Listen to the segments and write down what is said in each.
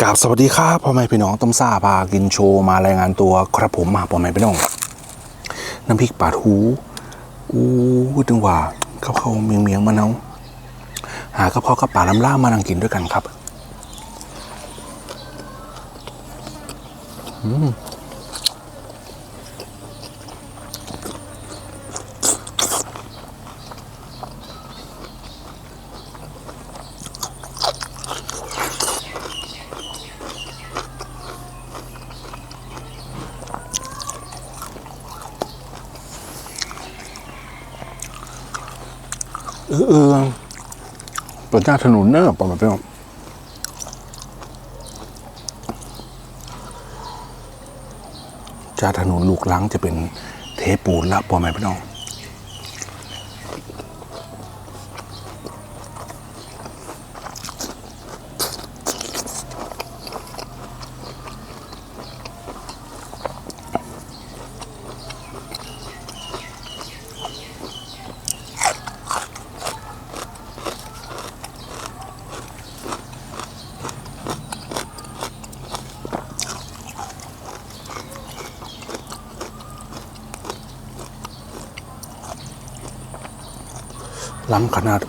กราบสวัสดีครับพ่อแม่พี่น้องต้มซ่าพากินโชว์มารายงานตัวครับผมมาพ่อแม่พี่น้อง น้ำพริกปลาทูอู้ดึงว่าเข้าเข้าเมียงเมียงมะนาวหากระเพาะกับป่าลำล่ามานั่งกินด้วยกันครับ เออเออเปิดหน้าถนนเนอะพ่อแม่พี่น้องจากถนนลูกหลังจะเป็นเทปูนละพ่อแม่พี่น้อง ล้ำขนาด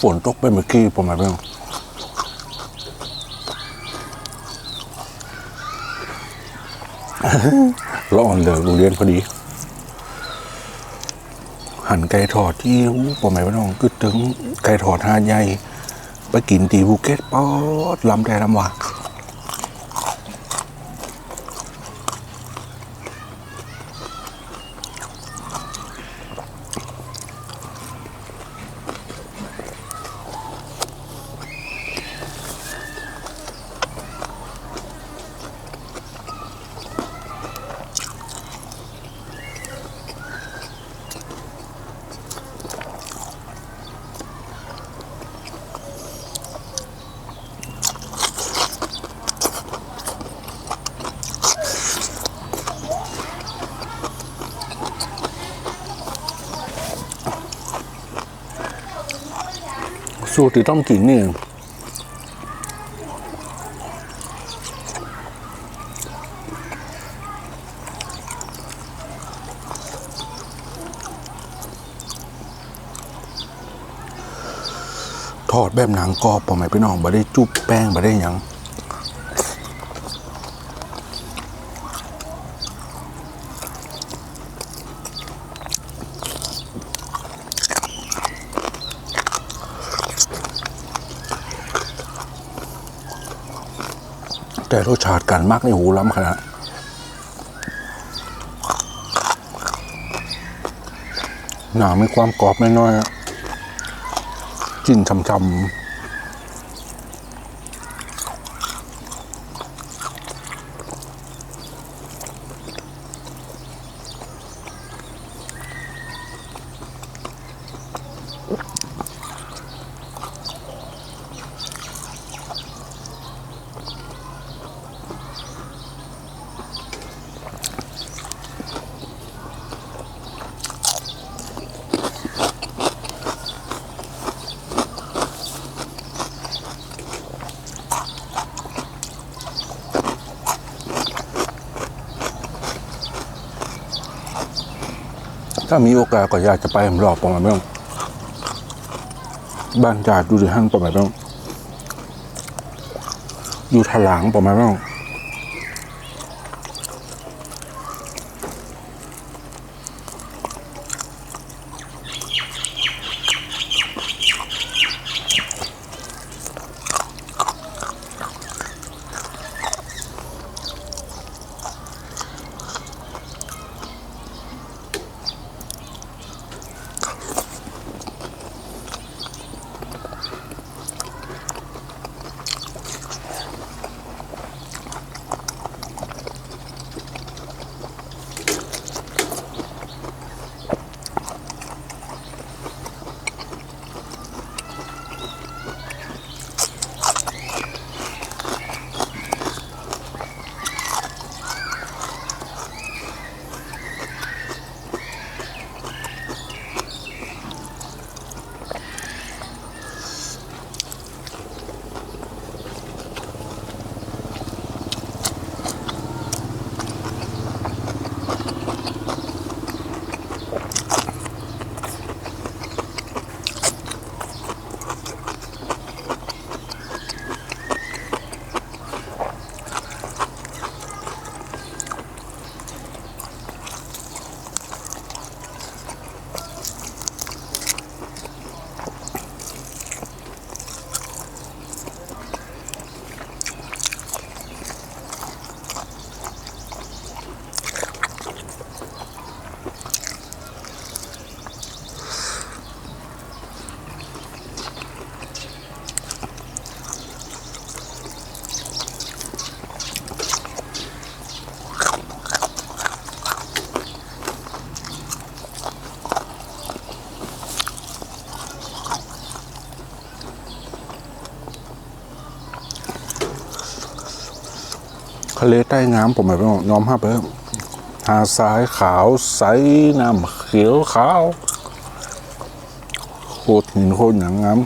ฝนตกไปเมื่อกี้พ่อแม่พี่น้องร้อนเลยโรงเรียนพอดี หันไก่ทอดที่อู้พ่อแม่พี่น้องกึดถึงไก่ทอดหาดใหญ่ ไปกินตีบูเก็ตป๊อดลำแต่ลำว่า สูตรที่ต้องกินนี่ทอดแบบหนังกรอบปอไหมพี่น้องบ่ได้จุบแป้งบ่ได้ยัง แต่รสชาติกันมากในหูล้ำขนาดหนามีความกรอบน้อยๆจิ้นช่ำามีโอกาสก็อยากจะไปรอบประมาณเมื่อบ้านจาดูดีห้างประมาณบ้างอยู่ถลางประมาณบ้างะเลใต้น้ำผมหมายว่าน้อมห้าไปแล้หาดทรายขาวใสน้ำเขียวขาวโคตรหินโคตรหนังงาม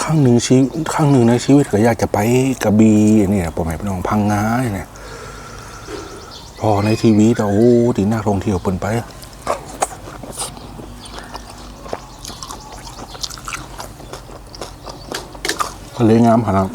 ครั้งหนึ่งชีวิตครั้งหนึ่งในชีวิตก็อยากจะไปกระบี่เนี่ยผมหมายเป็นองพังงาเนี่ยพอในทีวีแต่โอ้ตีนักท่องเที่ยวเปินไป เลงามขนาด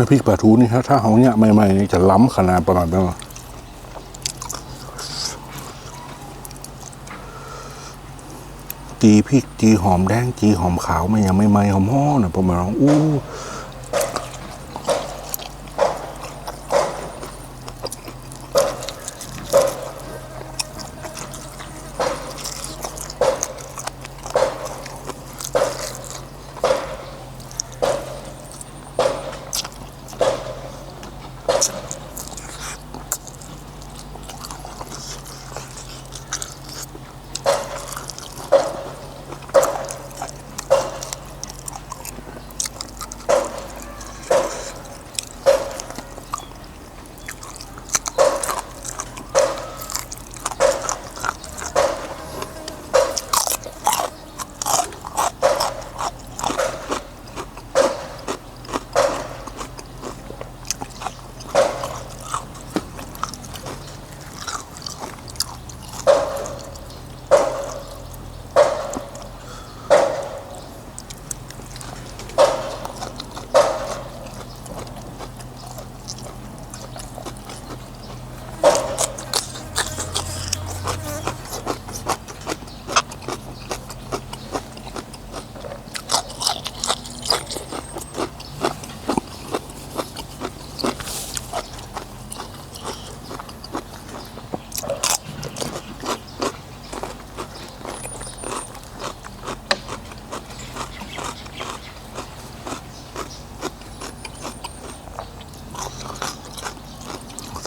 น้ำพริกปลาทูนี่ครับถ้าเขาเนี่ยใหม่ๆนี่จะล้ำขนาดประมาณนั้นจีพริกจีหอมแดงจีหอมขาวมันยังไม่ไหม้หอมห่อนะประมาณอู้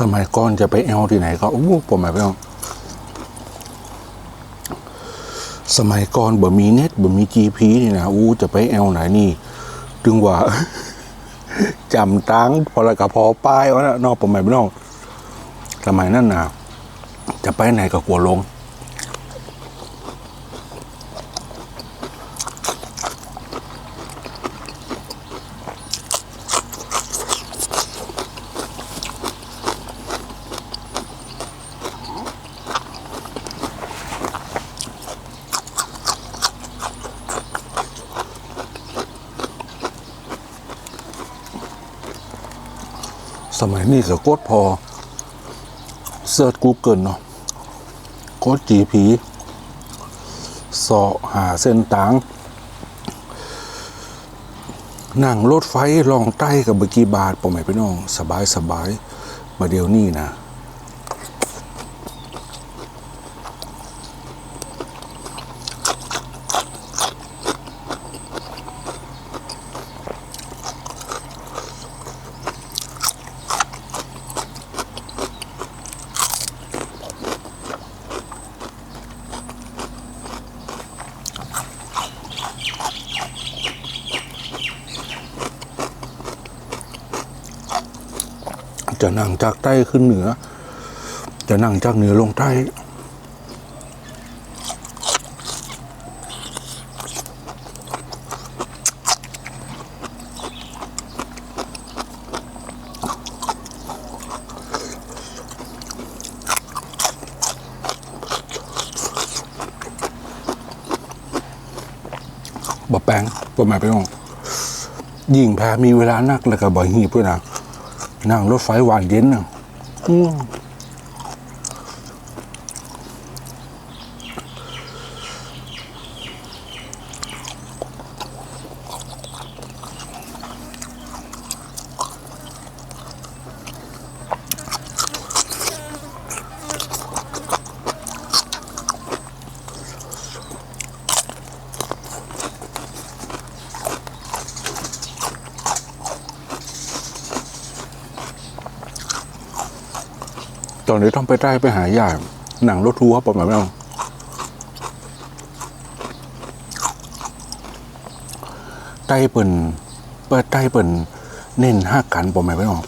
สมัยก่อนจะไปแอลที่ไหนก็อู้ผมหมายไปอาสมัยก่อนบ่มีเน็ตบ่มีจีพีนี่นะอู้จะไปแอลไหนนี่ถึงว่าจำตังพอละกะพอป้ายวะนะนอกผมหมายไปนอกสมัยนั้นนะจะไปไหนก็กลัวลง สมัยนี้ก็กดพอเสิร์ชกูเกิลเนาะโคตรจีผีสอหาเส้นต่างนั่งรถไฟลองใต้กับเบกี่บาทปอไหมพี่น้อง สบายสบายมาเดี๋ยวนี้นะ จะนั่งจากใต้ขึ้นเหนือ จะนั่งจากเหนือลงใต้บ่แปลงบ่หมายไปองยิ่งแพ้มีเวลานักแล้วก็บ่หีบเพื่อนนะ นั่งรถไฟหวานเย็นนะ นี้ต้องไปใต้ไปหาญาติหนังรถทัวร์ประมาณนั้นใต้เปิ่นเปิดใต้เปิ่นเน้นห้ากันประมาณนั้น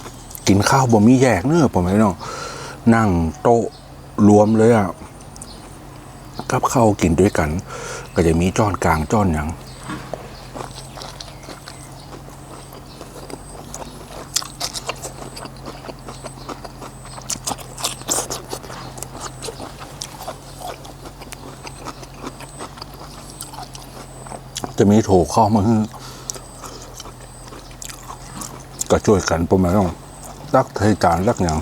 กินข้าวบ่มีแยกเนื้อประมาณนั้นนั่งโต๊ะรวมเลยอะกับข้าวกินด้วยกัน ก็จะมีจ้อนกลางจ้อนหยัง จะมีโถเข้ามาให้ก็ช่วยกันประมาณต้องรักเทจานรักอย่าง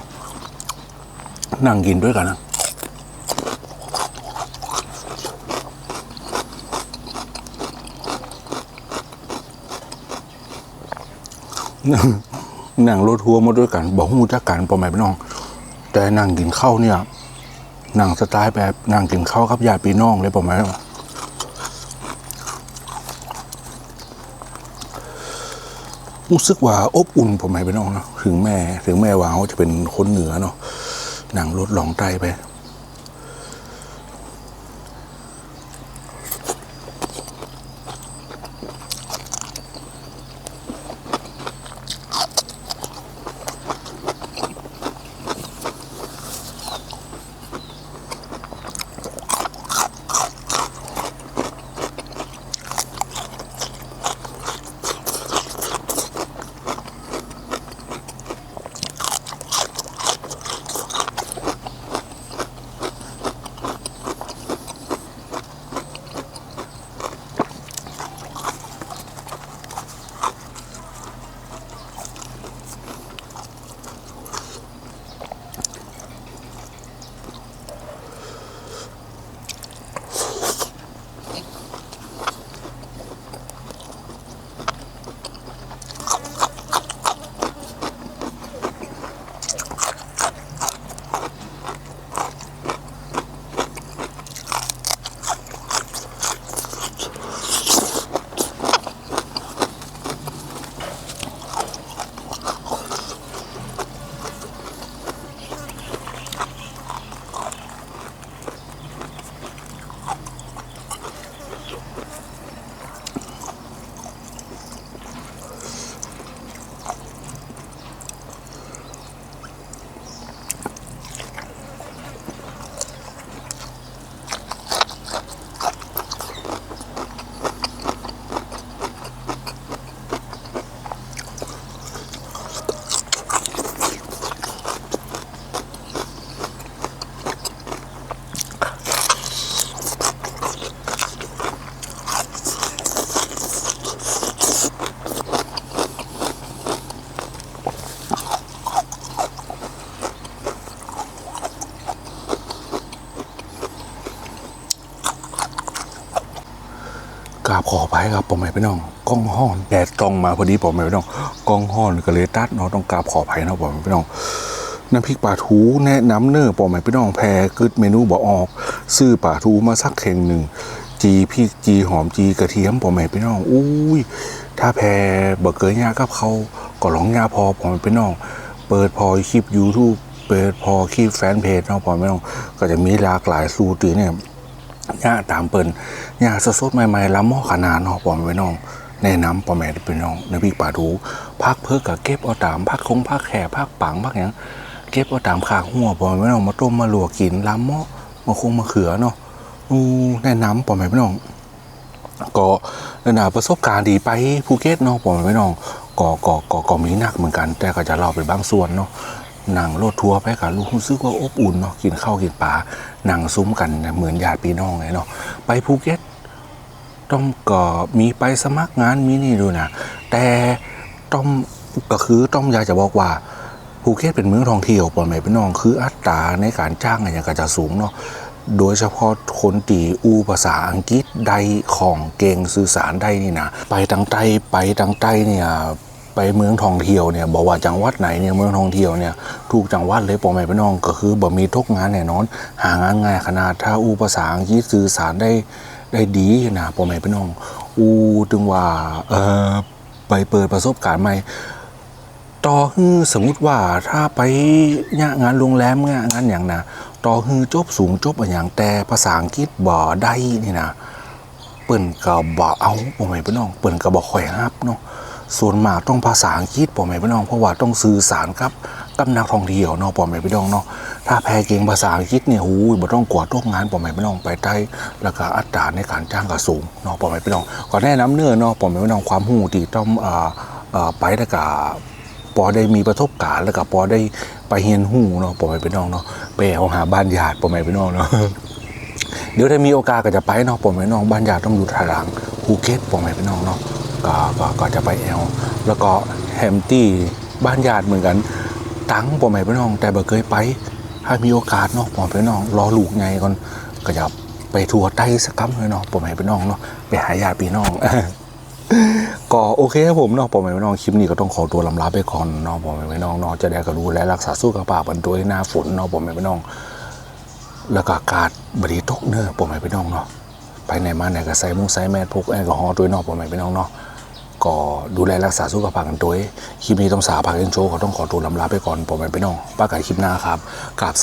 นั่งกินด้วยกันนะนั่งนั่งรถทัวร์มาด้วยกันบอกหูจักกันประมาณพี่น้อง แต่นั่งกินข้าวเนี่ยนั่งสไตล์แบบนั่งกินข้าวกับญาติพี่น้องเลยประมาณนั้น รู้สึกว่าอบอุ่นผมไม่ไปน้องเนาะถึงแม่ถึงแม่ว่าเขาจะเป็นคนเหนือเนาะนั่งรถหลองไตไป ราบขอไปครับผมไม่พี่น้องกล้องห้อนแดดตรงมาพอดีผมไม่พี่น้องกล้องห้อนก็เลยตัดเนาะต้องกราบขอไปนะผมไม่พี่น้องน้ำพริกปลาทูแนะนำเนอร์ผมไม่พี่น้องแพรกึดเมนูบ่ออก ซื้อปลาทูมาสักเข่งหนึ่งจีพริกจีหอมจีกระเทียมผมไม่พี่น้องอุ้ยถ้าแพรบ่เกยยากับเขาก็ร้องยาพอผมไม่พี่น้อง เปิดพอคลิป YouTube เปิดพอคลิปแฟนเพจเนาะผมไม่น้องก็จะมีหลากหลายสูตรเนี่ย ย่าตามเปิ้นย่าสดๆใหม่ๆล้ำหม้อขนาดเนาะปอมไว้น้องแนะนำปอมแม่เป็นน้องน้ำพริกปลาทูพักเพิ่กกับเก็บเอาตามพักคงพักแข่พักปังพักหยังเก็บเอาตามขางหัวปอมไว้น้องมาต้มมาลวกกินล้ำหม้อมาคงมาเขือเนาะอู้แนะนำปอมแม่พี่น้องก็ระดับประสบการณ์ดีไปภูเก็ตเนาะผมไม่น้องก็ก็ก็ก็มีหนักเหมือนกัน แต่ก็จะเล่าเป็นบางส่วนเนาะ นั่งรถทัวร์ไปกับลูกรู้สึกว่าอบอุ่นเนาะกินข้าวกินปลานั่งซุ้มกันเหมือนญาติพี่น้องเลยเนาะไปภูเก็ตต้องก็มีไปสมัครงานมีนี่ด้วยนะแต่ต้องก็คือต้องอยากจะบอกว่าภูเก็ตเป็นเมืองท่องเที่ยวปอมไม่เป็นน้องคืออัตราในการจ้างอะไรก็จะสูงเนาะโดยเฉพาะคนตีอูภาษาอังกฤษใดของเก่งสื่อสารได้นี่นะไปทางใต้ไปทางใต้เนี่ย ไปเมืองท่องเที่ยวเนี่ยบอกว่าจังหวัดไหนเนี่ยเมืองท่องเที่ยวเนี่ยถูกจังหวัดเลยปอมไม่เป็นน้องก็คือบ่มีทุกงานแน่นอน หางานง่ายขนาดถ้าอูภาษาอังกฤษสื่อสารได้ได้ดีนะพ่อแม่พี่น้อง อูถึงว่าเออไปเปิดประสบการณ์ใหม่ต่อฮือสมมติว่าถ้าไปเนี่ยงานโรงแรมเนี่ยงานอย่างนะต่อฮือจบสูงจบอะไรอย่างแต่ภาษาอังกฤษบ่ได้นี่นะเปิ่นก็บ่เอาพ่อแม่พี่น้อง เปิ่นก็บ่ค่อยฮับเนาะ ส่วนมากต้องภาษาอังกฤษพ่อแม่พี่น้อง เพราะว่าต้องสื่อสารกับกับนักท่องเที่ยวเนาะพ่อแม่พี่น้องเนาะถ้าแพ้เก่งภาษาอังกฤษเนี่ยหูยบ่ต้องกวาดทุกงานพ่อแม่พี่น้องไปได้แล้วก็อัตราในการจ้างก็สูงเนาะพ่อแม่พี่น้องก็แนะนำเนื้อเนาะพ่อแม่พี่น้องความหูที่ต้องอ่อเอ่อไปแล้วก็ปอได้มีประสบการณ์แล้วก็ปอได้ไปเฮียนหูเนาะปอไปพี่น้องเนาะไปเอาหาบ้านญาติปอไปพี่น้องเนาะเดี๋ยวถ้ามีโอกาสก็จะไปเนาะปอไปพี่น้องบ้านญาติต้องอยู่ทางหลังภูเก็ตปอไปพี่น้องเนาะ ก็ก็ก็จะไปแอลแล้วก็แฮมตี้บ้านญาติเหมือนกันตังพ่อแม่พี่น้อง แต่บ่เคยไป ถ้ามีโอกาสเนาะพ่อแม่พี่น้อง รอลูกไงก่อนก็จะไปทัวร์ไต้สักครั้งเลยเนาะพ่อแม่พี่น้องเนาะไปหาญาติพี่น้องก็โอเคครับผมเนาะพ่อแม่พี่น้องคลิปนี้ก็ต้องขอตัวลำลาไปก่อนเนาะพ่อแม่พี่น้องเนาะจะได้ก็รู้และรักษาสุขภาพกันด้วยหน้าฝนเนาะพ่อแม่พี่น้อง แล้วก็อากาศบดีตกเนอะพ่อแม่พี่น้องเนาะไปไหนมาไหนก็ใส่มุ้งใส่แมสพกแอลกอฮอล์ด้วยเนาะพ่อแม่พี่น้องเนาะ ก็ดูแลรักษาสุขภาพกันด้วยคลิปนี้ต้องสาพากันโชว์ขอต้องขอตัวลำลาไปก่อนผมไปน้องป้ากันคลิปหน้าครับกราบส